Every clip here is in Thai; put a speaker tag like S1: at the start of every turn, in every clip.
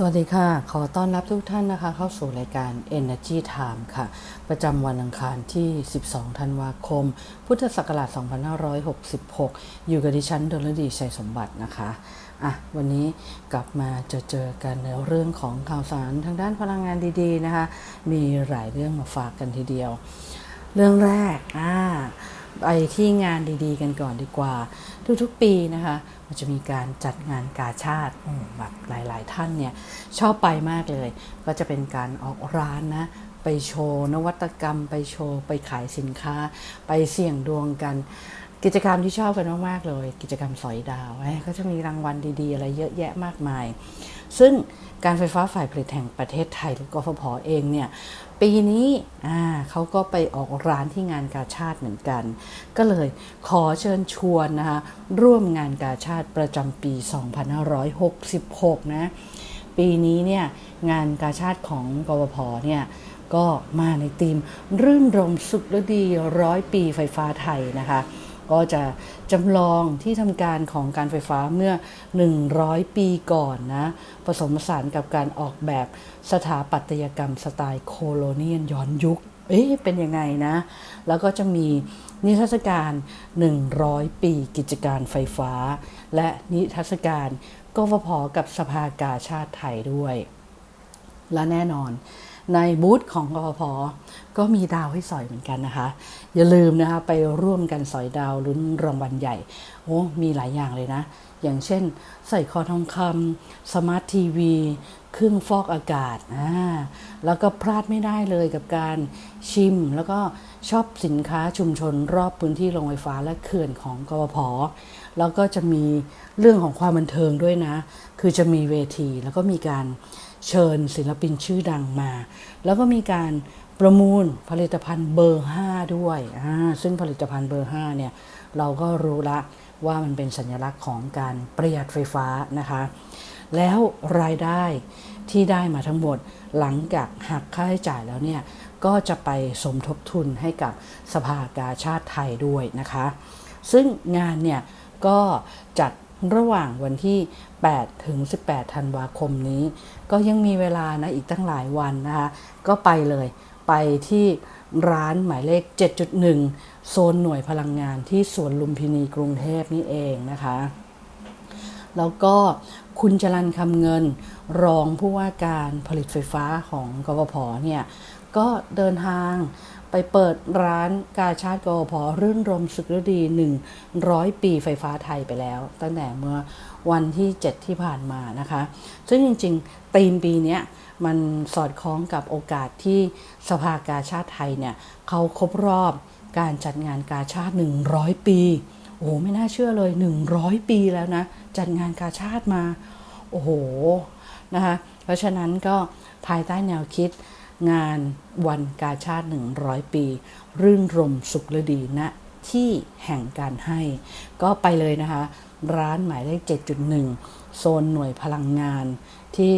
S1: สวัสดีค่ะ ขอต้อนรับทุกท่านนะคะ เข้าสู่รายการ Energy Time ค่ะ ประจำวันอังคารที่ 12 ธันวาคม พุทธศักราช 2566 อยู่กับดิฉันดลดีชัยสมบัตินะคะ อะ วันนี้กลับมาเจอเจอกันในเรื่องของข่าวสารทางด้านพลังงานดีๆนะคะ มีหลายเรื่องมาฝากกันทีเดียว เรื่องแรก อ่า ไปที่งานดีๆ กันก่อนดีกว่า ทุกๆปีนะคะ มันจะมีการจัดงานกาชาติแบบหลายๆ ท่านเนี่ยชอบไปมากเลย ก็จะเป็นการออกร้านนะไปโชว์นวัตกรรม ไปโชว์ ไปขายสินค้า ไปเสี่ยงดวงกัน กิจกรรมที่ชอบกันมากๆเลย กิจกรรมสอยดาวก็จะมีรางวัลดีๆ อะไรเยอะแยะมากมาย ซึ่งการไฟฟ้าฝ่ายผลิตแห่งประเทศไทยหรือกฟผเองเนี่ยปีนี้อ่าเขาก็ไปออกร้านที่งานกาชาติเหมือนกัน ก็เลยขอเชิญชวนนะคะร่วมงานกาชาติประจำปี 2566 นะปีนี้เนี่ยงานกาชาติของกฟผเนี่ยก็มาในธีม รื่นรมสุขฤดีร้อยปีไฟฟ้าไทยนะคะ ก็จะจำลองที่ทำการของการไฟฟ้าเมื่อ 100 ปีก่อนนะ ผสมผสานกับการออกแบบสถาปัตยกรรมสไตล์โคโลเนียนย้อนยุค เอ๊ะเป็นยังไงนะ แล้วก็จะมีนิทรรศการ 100 ปีกิจการไฟฟ้า และนิทรรศการกฟผกับสภากาชาติไทยด้วย และแน่นอน ในบูธของกพพก็มีดาวให้สอยเหมือนกันนะคะ อย่าลืมนะคะไปร่วมกันสอยดาวลุ้นรางวัลใหญ่ โอ้ มีหลายอย่างเลยนะ อย่างเช่น ใส่คอทองคำสมาร์ททีวี เครื่องฟอกอากาศอ่าแล้วก็พลาดไม่ได้เลยกับการชิม แล้วก็ชอบสินค้าชุมชนรอบพื้นที่โรงไฟฟ้าและเขื่อนของกพพแล้วก็จะมีเรื่องของความบันเทิงด้วยนะ คือจะมีเวทีแล้วก็มีการ เชิญศิลปินชื่อดังมา แล้วก็มีการประมูลผลิตภัณฑ์เบอร์ 5 ด้วย ซึ่งผลิตภัณฑ์เบอร์ 5 เนี่ย เราก็รู้ละว่ามันเป็นสัญลักษณ์ของการประหยัดไฟฟ้านะคะ แล้วรายได้ที่ได้มาทั้งหมดหลังจากหักค่าใช้จ่ายแล้วเนี่ย ก็จะไปสมทบทุนให้กับสภากาชาติไทยด้วยนะคะ ซึ่งงานเนี่ยก็จัด ระหว่างวันที่ 8 ถึง 18 ธันวาคมนี้ ก็ยังมีเวลานะอีกตั้งหลายวันนะคะก็ไปเลยไปที่ร้านหมายเลข 7.1 โซนหน่วยพลังงานที่สวนลุมพินีกรุงเทพนี่เองนะคะ แล้วก็คุณจรันคำเงินรองผู้ว่าการผลิตไฟฟ้าของกฟผเนี่ยก็เดินทาง ไปเปิดร้านกาชาติกอพอรื่นรมสุขฤดี100 ปีไฟฟ้าไทยไปแล้ว ตั้งแต่เมื่อวันที่ 7 ที่ผ่านมานะคะ ซึ่งจริงๆธีมปีนี้มันสอดคล้องกับโอกาสที่สภากาชาติไทยเนี่ยเขาครบรอบการจัดงานกาชาติ 100 ปี โอ้โห ไม่น่าเชื่อเลย 100 ปีแล้วนะ จัดงานกาชาติมา โอ้โห นะคะ เพราะฉะนั้นก็ภายใต้แนวคิด งานวันกาชาติ 100 ปี รื่นรมสุขฤดีณที่แห่งการให้ ก็ไปเลยนะคะ ร้านหมายเลข 7.1 โซนหน่วยพลังงาน ที่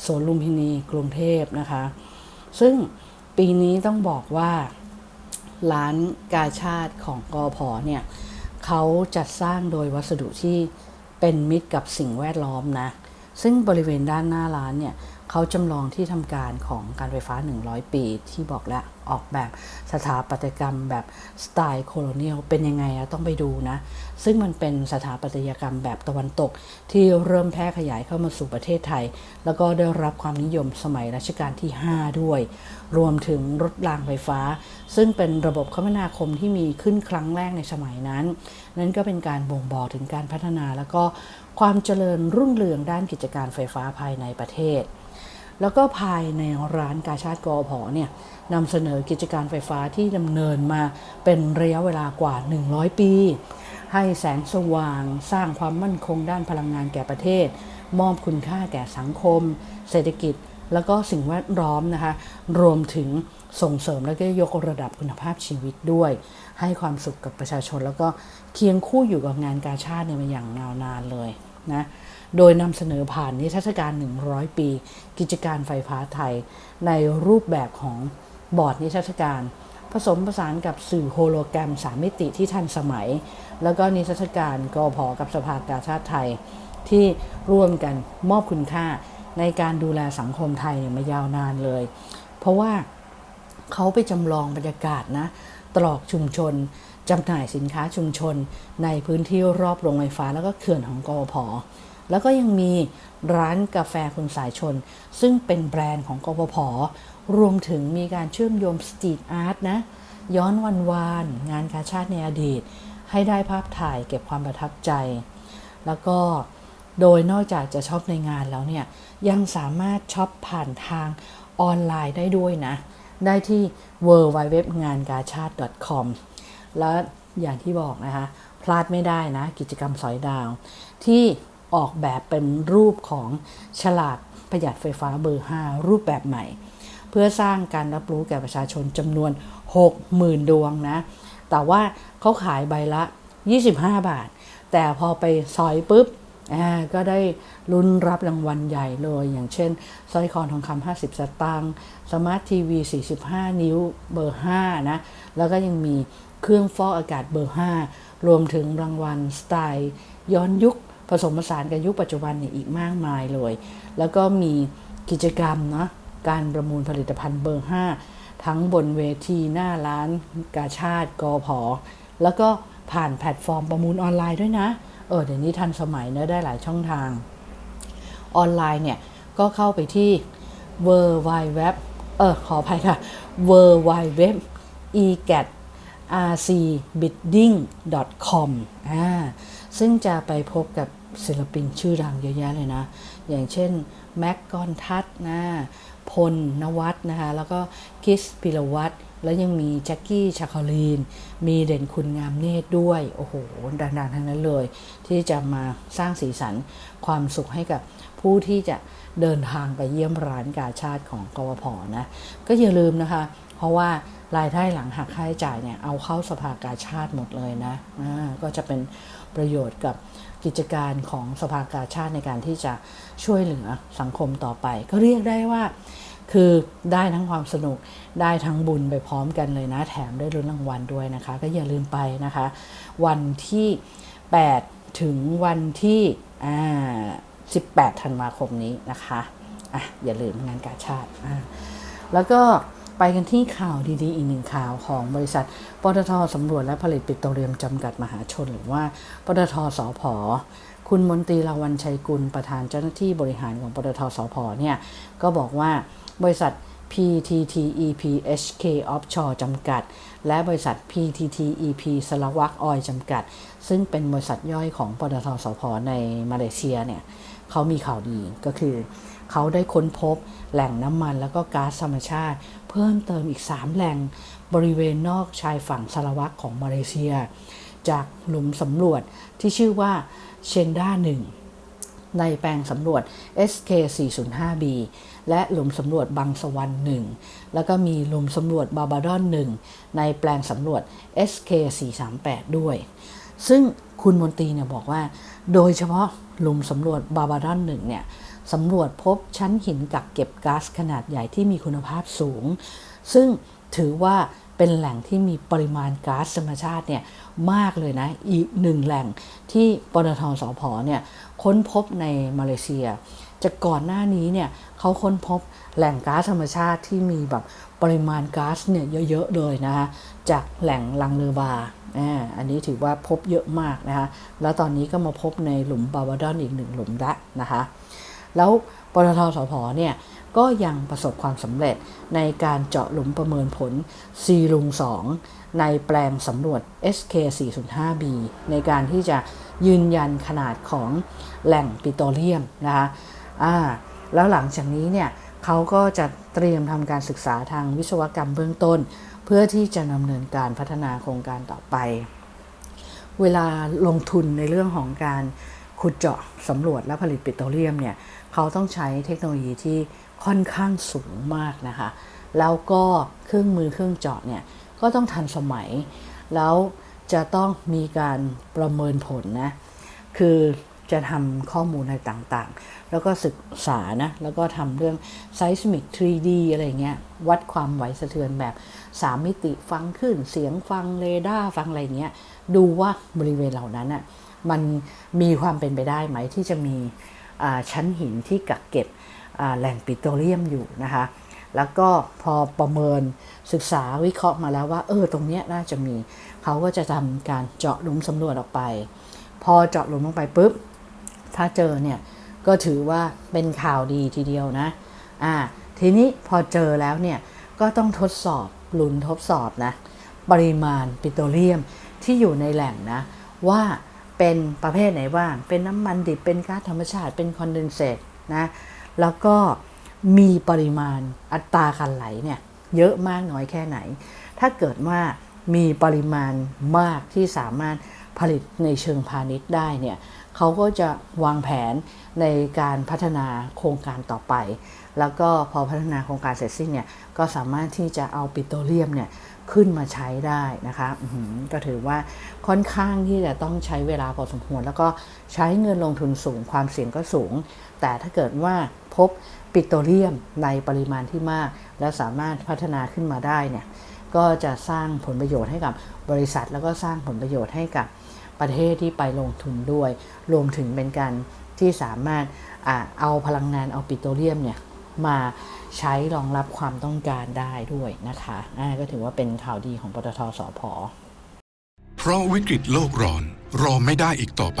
S1: โซนลุมพินีกรุงเทพนะคะ ซึ่งปีนี้ต้องบอกว่าร้านกาชาติของกอพอเนี่ยเขาจัดสร้างโดยวัสดุที่เป็นมิตรกับสิ่งแวดล้อมนะ ซึ่งบริเวณด้านหน้าร้านเนี่ย เขาจำลองที่ทำการของการไฟฟ้า 100 ปีที่บอกแล้วออกแบบสถาปัตยกรรมแบบสไตล์โคโลเนียลเป็นยังไงอะต้องไปดูนะ ซึ่งมันเป็นสถาปัตยกรรมแบบตะวันตก ที่เริ่มแพร่ขยายเข้ามาสู่ประเทศไทย แล้วก็ได้รับความนิยมสมัยรัชกาลที่ 5 ด้วย รวมถึงรถรางไฟฟ้า ซึ่งเป็นระบบคมนาคมที่มีขึ้นครั้งแรกในสมัยนั้น นั่นก็เป็นการบ่งบอกถึงการพัฒนาแล้วก็ความเจริญรุ่งเรืองด้านกิจการไฟฟ้าภายในประเทศ แล้วก็ภายในร้านกาชาติกอพอเนี่ยนำเสนอกิจการไฟฟ้าที่ดำเนินมาเป็นระยะเวลากว่า 100 ปี ให้แสงสว่างสร้างความมั่นคงด้านพลังงานแก่ประเทศ มอบคุณค่าแก่สังคม เศรษฐกิจ แล้วก็สิ่งแวดล้อมนะคะ รวมถึงส่งเสริมและก็ยกระดับคุณภาพชีวิตด้วย ให้ความสุขกับประชาชน แล้วก็เคียงคู่อยู่กับงานกาชาติเนี่ยมาอย่างยาวนานเลยนะ โดยนำเสนอผ่านนิทรรศการ 100 ปี กิจการไฟฟ้าไทย ในรูปแบบของบอร์ดนิทรรศการ ผสมผสานกับสื่อโฮโลแกรม 3 มิติที่ทันสมัย แล้วก็นิทรรศการกอพอกับสภากาชาติไทย ที่ร่วมกันมอบคุณค่าในการดูแลสังคมไทยเนี่ยมายาวนานเลย เพราะว่าเขาไปจำลองบรรยากาศนะตรอกชุมชนจำหน่ายสินค้าชุมชน ในพื้นที่รอบโรงไฟฟ้าแล้วก็เขื่อนของกอพอ แล้วก็ยังมีร้านกาแฟคุณสายชน ซึ่งเป็นแบรนด์ของกปพรวมถึงมีการเชื่อมโยงสตรีทอาร์ตนะ ย้อนวันวาน งานกาชาติในอดีต ให้ได้ภาพถ่ายเก็บความประทับใจ แล้วก็โดยนอกจากจะช็อปในงานแล้วเนี่ย ยังสามารถช็อปผ่านทางออนไลน์ได้ด้วยนะ ได้ที่ w w w งานกาชาติ .com แล้วอย่างที่บอกนะคะ พลาดไม่ได้นะ กิจกรรมสอยดาวที่ ออกแบบเป็นรูปของฉลากประหยัดไฟฟ้าเบอร์ 5 รูปแบบใหม่ เพื่อสร้างการรับรู้แก่ประชาชนจำนวน 60,000 ดวงนะ แต่ว่าเขาขายใบละ 25 บาท แต่พอไปซอยปุ๊บก็ได้ลุ้นรับรางวัลใหญ่เลย อย่างเช่นสร้อยคอทองคำ50 สตางค์สมาร์ททีวี 45 นิ้วเบอร์ 5 นะ แล้วก็ยังมีเครื่องฟอกอากาศเบอร์ 5 รวมถึงรางวัลสไตล์ ย้อนยุค ผสมผสานกับยุคปัจจุบันเนี่ยอีกมากมายเลย แล้วก็มีกิจกรรมนะการประมูลผลิตภัณฑ์เบอร์ 5 ทั้งบนเวทีหน้าร้านกาชาติกอพอแล้วก็ผ่านแพลตฟอร์มประมูลออนไลน์ด้วยนะ เออเดี๋ยวนี้ทันสมัยเนะได้หลายช่องทาง ออนไลน์เนี่ย ก็เข้าไปที่ w w w เออขออภัยค่ะ w w w e g a t rcbidding.com อ่าซึ่งจะไปพบกับ ศิลปินชื่อดังเยอะแยะเลยนะ อย่างเช่นแม็กกอนทัศนะพลนวัตนะคะ แล้วก็คิสพิรวัตรแล้วยังมีแจ็คกี้ชาคอลีน มีเด่นคุณงามเนตรด้วย โอ้โห ดังๆ ทั้งนั้นเลย ที่จะมาสร้างสีสันความสุขให้กับผู้ที่จะเดินทางไปเยี่ยมร้านกาชาติของกวพนะ ก็อย่าลืมนะคะ เพราะว่ารายได้หลังหักค่าใช้จ่ายเนี่ย เอาเข้าสภากาชาติหมดเลยนะอ่าก็จะเป็นประโยชน์กับ กิจการของสภากาชาติในการที่จะช่วยเหลือสังคมต่อไป ก็เรียกได้ว่า คือได้ทั้งความสนุกได้ทั้งบุญไปพร้อมกันเลยนะ แถมได้ลุ้นรางวัลด้วยนะคะ ก็อย่าลืมไปนะคะ วันที่ 8 ถึงวันที่18ธันวาคมนี้นะคะอะอย่าลืมงานกาชาติอ่าแล้วก็ ไปกันที่ข่าวดีๆ อีกหนึ่งข่าวของบริษัท ปตทสำรวจและผลิตปิโตรเลียมจำกัดมหาชน หรือว่า ปตทสพคุณมนตรีลาวันชัยกุลประธานเจ้าหน้าที่บริหารของปตทสพเนี่ย ก็บอกว่าบริษัท PTTEP HK Offshore จำกัด และบริษัท PTTEP สลวักออยจำกัด ซึ่งเป็นบริษัทย่อยของปตทสพในมาเลเซียเนี่ยเขามีข่าวดีก็คือ เขาได้ค้นพบแหล่งน้ำมันแล้วก็ก๊าซธรรมชาติ เพิ่มเติมอีก 3 แหล่งบริเวณนอกชายฝั่งสารวักของมาเลเซีย จากหลุมสำรวจที่ชื่อว่าเชนด้า1ในแปลงสำรวจ SK 405B และหลุมสำรวจบางสวรรค์1แล้วก็มีหลุมสำรวจบาบาดอน1ในแปลงสำรวจ SK 438ด้วย ซึ่งคุณมนตรีเนี่ยบอกว่า โดยเฉพาะหลุมสำรวจบาบาดอน1เนี่ย สำรวจพบชั้นหินกักเก็บก๊าซขนาดใหญ่ที่มีคุณภาพสูง ซึ่งถือว่าเป็นแหล่งที่มีปริมาณก๊าซธรรมชาติเนี่ยมากเลยนะ อีกหนึ่งแหล่งที่ปตทสพเนี่ยค้นพบในมาเลเซีย จากก่อนหน้านี้เนี่ยเขาค้นพบแหล่งก๊าซธรรมชาติที่มีแบบปริมาณก๊าซเนี่ยเยอะๆเลยนะคะจากแหล่งลังเลบาอ่าอันนี้ถือว่าพบเยอะมากนะคะแล้วตอนนี้ก็มาพบในหลุมบาวาดอนอีกหนึ่งหลุมละนะคะ แล้วปตทสพเนี่ยก็ยังประสบความสำเร็จในการเจาะหลุมประเมินผลซีลุง2 ในแปลงสำรวจ SK 405B ในการที่จะยืนยันขนาดของแหล่งปิโตรเลียมนะคะอ่าแล้วหลังจากนี้เนี่ยเขาก็จะเตรียมทำการศึกษาทางวิศวกรรมเบื้องต้น เพื่อที่จะดำเนินการพัฒนาโครงการต่อไป เวลาลงทุนในเรื่องของการขุดเจาะสำรวจและผลิตปิโตรเลียมเนี่ย เขาต้องใช้เทคโนโลยีที่ค่อนข้างสูงมากนะคะ แล้วก็เครื่องมือเครื่องเจาะเนี่ยก็ต้องทันสมัย แล้วจะต้องมีการประเมินผลนะ คือจะทำข้อมูลอะไรต่างๆ แล้วก็ศึกษานะ แล้วก็ทำเรื่อง seismic 3D อะไรเงี้ย วัดความไหวสะเทือนแบบ 3 มิติฟังขึ้น เสียงฟังเรดาร์ฟังอะไรเงี้ย ดูว่าบริเวณเหล่านั้นอะ มันมีความเป็นไปได้ไหมที่จะมี ชั้นหินที่กักเก็บแหล่งปิโตรเลียมอยู่นะคะแล้วก็พอประเมินศึกษาวิเคราะห์มาแล้วว่าเออตรงนี้น่าจะมี เขาก็จะทำการเจาะหลุมสำรวจออกไป พอเจาะหลุมลงไปปุ๊บ ถ้าเจอเนี่ยก็ถือว่าเป็นข่าวดีทีเดียวนะอ่าทีนี้พอเจอแล้วเนี่ยก็ต้องทดสอบลุ้นทดสอบนะปริมาณปิโตรเลียมที่อยู่ในแหล่งนะว่า เป็นประเภทไหนบ้าง เป็นน้ำมันดิบ เป็นก๊าซธรรมชาติ เป็นคอนเดนเซตนะ แล้วก็มีปริมาณอัตราการไหลเนี่ยเยอะมากน้อยแค่ไหน ถ้าเกิดว่ามีปริมาณมากที่สามารถผลิตในเชิงพาณิชย์ได้เนี่ยเขาก็จะวางแผนในการพัฒนาโครงการต่อไป แล้วก็พอพัฒนาโครงการเสร็จสิ้นเนี่ยก็สามารถที่จะเอาปิโตรเลียมเนี่ย ขึ้นมาใช้ได้นะคะก็ถือว่าค่อนข้างที่จะต้องใช้เวลาพอสมควรแล้วก็ใช้เงินลงทุนสูงความเสี่ยงก็สูง แต่ถ้าเกิดว่าพบปิโตรเลียมในปริมาณที่มาก และสามารถพัฒนาขึ้นมาได้เนี่ยก็จะสร้างผลประโยชน์ให้กับบริษัท แล้วก็สร้างผลประโยชน์ให้กับประเทศที่ไปลงทุนด้วย รวมถึงเป็นการที่สามารถอเอาพลังงานเอาปิโตรเลียมเนี่ยมา ใช้รองรับความต้องการได้ด้วยนะคะก็ถือว่าเป็นข่าวดีของปตทสพ
S2: เพราะวิกฤตโลกร้อนรอไม่ได้อีกต่อไป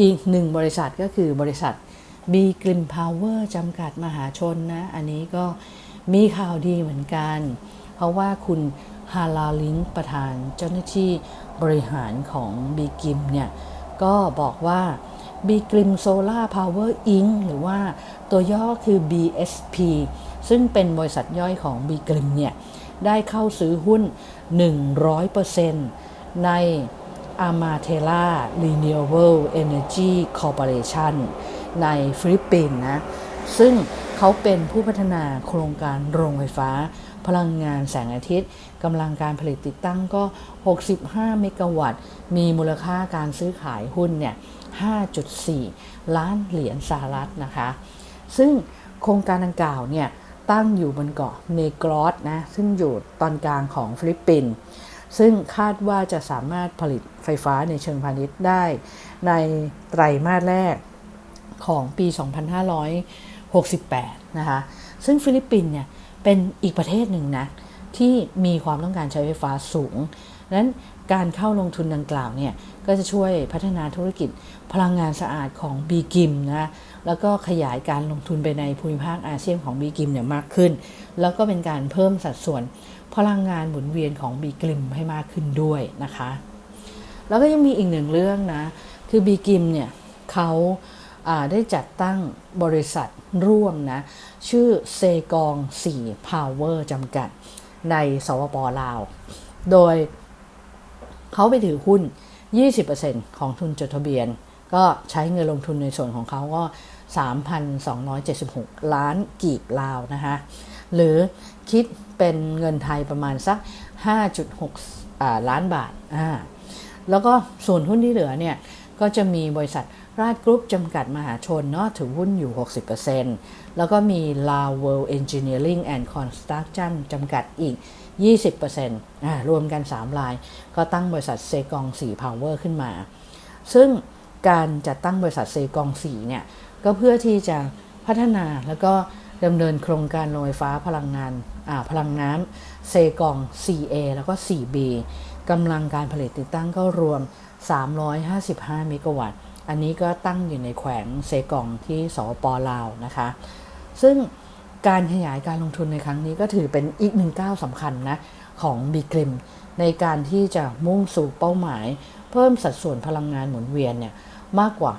S1: อีกหนึ่งบริษัทก็คือบริษัท B g r i m Power จำกัดมหาชนนะ อันนี้ก็มีข่าวดีเหมือนกัน เพราะว่าคุณฮาลาลิงประธานเจ้าหน้าที่บริหารของ B g r i m เนี่ย ก็บอกว่า B g r i m Solar Power Inc. หรือว่าตัวย่อคือ BSP ซึ่งเป็นบริษัทย่อยของ B g r i m เนี่ย ได้เข้าซื้อหุ้น 100%ใน a m a t e l a Renewable Energy Corporation ในฟิลิปปินส์นะ ซึ่งเขาเป็นผู้พัฒนาโครงการโรงไฟฟ้า พลังงานแสงอาทิตย์กำลังการผลิตติดตั้งก็ 65 เมกะวัตต์ มีมูลค่าการซื้อขายหุ้นเนี่ย 5.4 ล้านเหรียญสหรัฐนะคะ ซึ่งโครงการดังกล่าวเนี่ย ตั้งอยู่บนเกาะเนกรอสนะ ซึ่งอยู่ตอนกลางของฟิลิปปินส์ ซึ่งคาดว่าจะสามารถผลิตไฟฟ้าในเชิงพาณิชย์ได้ ในไตรมาสแรกของปี 2568 นะคะ ซึ่งฟิลิปปินส์เนี่ยเป็นอีกประเทศหนึ่งนะ ที่มีความต้องการใช้ไฟฟ้าสูงนั้นการเข้าลงทุนดังกล่าวเนี่ยก็จะช่วยพัฒนาธุรกิจพลังงานสะอาดของบีกิมนะแล้วก็ขยายการลงทุนไปในภูมิภาคอาเซียนของบีกิมเนี่ยมากขึ้น แล้วก็เป็นการเพิ่มสัดส่วน พลังงานหมุนเวียนของบีกิมให้มากขึ้นด้วยนะคะ แล้วก็ยังมีอีกหนึ่งเรื่องนะ คือบีกิมเนี่ยเขาาได้จัดตั้งบริษัทร่วมนะ ชื่อเซกอง4 Power จำกัด ในสวปลาว โดยเขาไปถือหุ้น 20%ของทุนจดทะเบียน ก็ใช้เงินลงทุนในส่วนของเขาก็ 3,276 ล้านกีบลาวนะคะ หรือ คิดเป็นเงินไทยประมาณสัก 5.6 ล้านบาทาแล้วก็ส่วนหุ้นที่เหลือเนี่ย ก็จะมีบริษัทราชกรุ๊ปจำกัดมหาชนเนาะถือหุ้นอยู่ 60%แล้วก็มี Lao World Engineering and Construction จำกัดอีก 20%อ่ารวมกัน 3 ราย ก็ตั้งบริษัทเซกอง4 Power ขึ้นมา ซึ่งการจัดตั้งบริษัทเซกอง4เนี่ย ก็เพื่อที่จะพัฒนาแล้วก็ดำเนินโครงการโรงไฟฟ้าพลังงาน พลังน้ำเซกอง 4A แล้วก็ 4B กำลังการผลิตติดตั้งก็รวม 355 เมกะวัตต์ อันนี้ก็ตั้งอยู่ในแขวงเซกองที่สปลาวนะคะ ซึ่งการขยายการลงทุนในครั้งนี้ก็ถือเป็นอีกหนึ่งก้าวสำคัญนะของบีกริมในการที่จะมุ่งสู่เป้าหมาย เพิ่มสัดส่วนพลังงานหมุนเวียนเนี่ยมากกว่า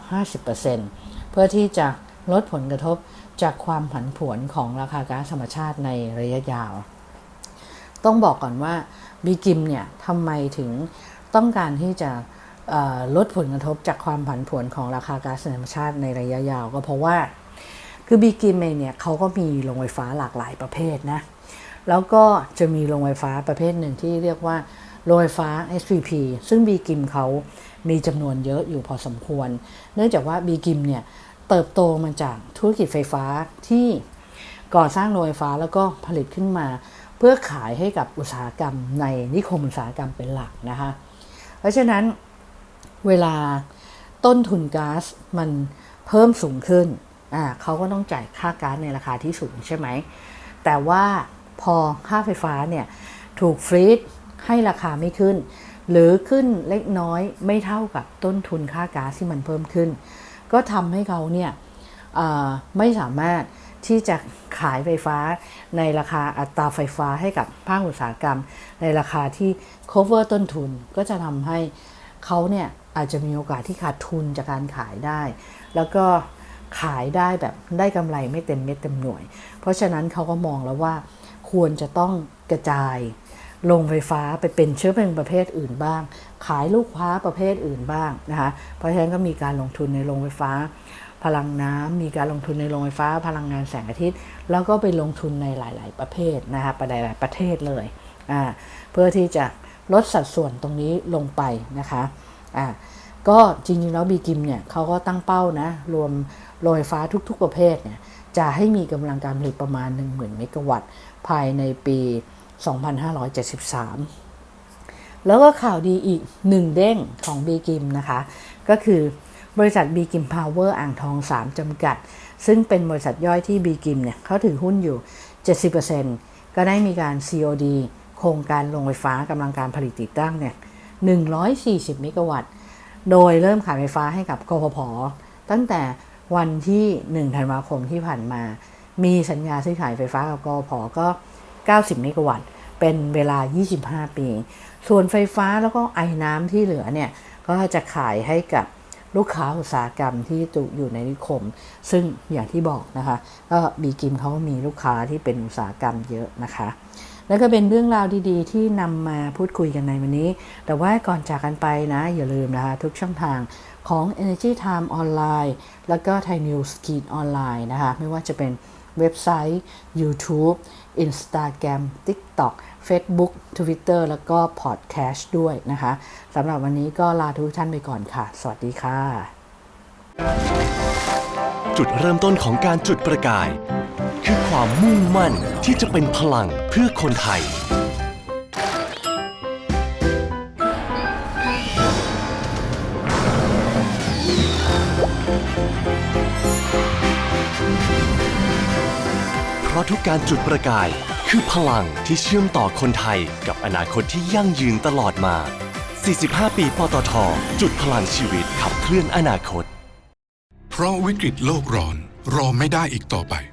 S1: 50%เพื่อที่จะลดผลกระทบ จากความผันผวนของราคาก๊าซธรรมชาติในระยะยาว ต้องบอกก่อนว่าบีกิมเนี่ยทำไมถึงต้องการที่จะลดผลกระทบจากความผันผวนของราคาก๊าซธรรมชาติในระยะยาว ก็เพราะว่าคือบีกิมเองเนี่ยเขาก็มีโรงไฟฟ้าหลากหลายประเภทนะแล้วก็จะมีโรงไฟฟ้าประเภทหนึ่งที่เรียกว่าโรงไฟฟ้า SPP ซึ่งบีกิมเขามีจำนวนเยอะอยู่พอสมควร เนื่องจากว่าบีกิมเนี่ย เติบโตมาจากธุรกิจไฟฟ้าที่ก่อสร้างโรงไฟฟ้าแล้วก็ผลิตขึ้นมา เพื่อขายให้กับอุตสาหกรรมในนิคมอุตสาหกรรมเป็นหลักนะคะเพราะฉะนั้นเวลาต้นทุนก๊าซมันเพิ่มสูงขึ้นอ่าเขาก็ต้องจ่ายค่าก๊าซในราคาที่สูงใช่ไหม แต่ว่าพอค่าไฟฟ้าเนี่ยถูกฟรีดให้ราคาไม่ขึ้น หรือขึ้นเล็กน้อยไม่เท่ากับต้นทุนค่าก๊าซที่มันเพิ่มขึ้น ก็ทำให้เขาเนี่ยไม่สามารถที่จะขายไฟฟ้าในราคาอัตราไฟฟ้าให้กับภาคอุตสาหกรรม ในราคาที่ cover ต้นทุนก็จะทำให้เขาเนี่ยอาจจะมีโอกาสที่ขาดทุนจากการขายได้ แล้วก็ขายได้แบบได้กำไรไม่เต็มเม็ดเต็มหน่วย เพราะฉะนั้นเขาก็มองแล้วว่าควรจะต้องกระจาย โรงไฟฟ้าไปเป็นเชื้อเพลิงประเภทอื่นบ้าง ขายลูกค้าประเภทอื่นบ้างนะคะเพราะฉะนั้นก็มีการลงทุนในโรงไฟฟ้า พลังน้ำมีการลงทุนในโรงไฟฟ้า พลังงานแสงอาทิตย์ แล้วก็ไปลงทุนในหลาย ๆ ประเภทนะคะไปหลาย ๆ ประเทศเลยอ่าเพื่อที่จะลดสัดส่วนตรงนี้ลงไปนะคะอ่าก็จริง ๆ แล้วบีกิมเนี่ยเขาก็ตั้งเป้านะ รวมโรงไฟฟ้าทุก ๆ ประเภทเนี่ยจะให้มีกำลังการผลิตประมาณ 10,000 เมกะวัตต์ ภายในปี 2573 แล้วก็ข่าวดีอีกหนึ่งเด้งของบีกิมนะคะ ก็คือบริษัทบีกิมพาวเวอร์อ่างทอง 3 จำกัด ซึ่งเป็นบริษัทย่อยที่บีกิมเนี่ยเขาถือหุ้นอยู่ 70%ก็ได้มีการ COD โครงการโรงไฟฟ้ากำลังการผลิตติดตั้งเนี่ย140 เมกะวัตต์ โดยเริ่มขายไฟฟ้าให้กับกพพตั้งแต่วันที่ 1 ธันวาคมที่ผ่านมา มีสัญญาซื้อขายไฟฟ้ากับกพพก็ 90 เมกะวัตต์ เป็นเวลา 25 ปี ส่วนไฟฟ้าแล้วก็ไอ้น้ำที่เหลือเนี่ย ก็จะขายให้กับลูกค้าอุตสาหกรรมที่อยู่ในนิคม ซึ่งอย่างที่บอกนะคะก็บีกิมเขามีลูกค้าที่เป็นอุตสาหกรรมเยอะนะคะ แล้วก็เป็นเรื่องราวดีๆ ที่นำมาพูดคุยกันในวันนี้ แต่ว่าก่อนจากกันไปนะ อย่าลืมนะคะ ทุกช่องทางของ Energy Time ออนไลน์แล้วก็ Thai News k e e ออนไลน์นะคะ ไม่ว่าจะเป็นเว็บไซต์ YouTube Instagram TikTok Facebook Twitter แล้วก็ Podcast ด้วยนะคะสำหรับวันนี้ก็ลาทุกท่านไปก่อนค่ะ สวัสดีค่ะ
S3: จุดเริ่มต้นของการจุดประกาย คือคือความมุ่งมั่นที่จะเป็นพลังเพื่อคนไทย ราะทุกการจุดประกาย คือพลังที่เชื่อมต่อคนไทยกับอนาคตที่ยั่งยืนตลอดมา 45 ปีปตท จุดพลังชีวิตขับเคลื่อนอนาคต
S2: เพราะวิกฤตโลกร้อนรอไม่ได้อีกต่อไปป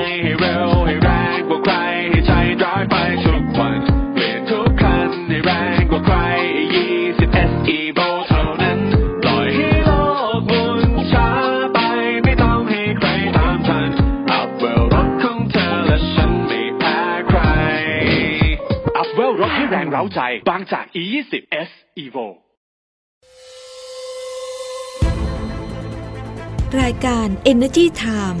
S4: ให้เร็วให้แรงกว่าใครให้ใจร้ายไปทุกวันเปลี่ยนทุกคันให้แรงกว่าใคร20 SE v o เท่านั้นปล่อยให้โลกหมุนช้าไปไม่ต้องให้ใครตามทันอัพเวลรถของเธอและฉันไม่แพ้ใครอัพเวลรถให้แรงเร้าใจบางจาก E20 S Evo
S5: รายการ Energy Time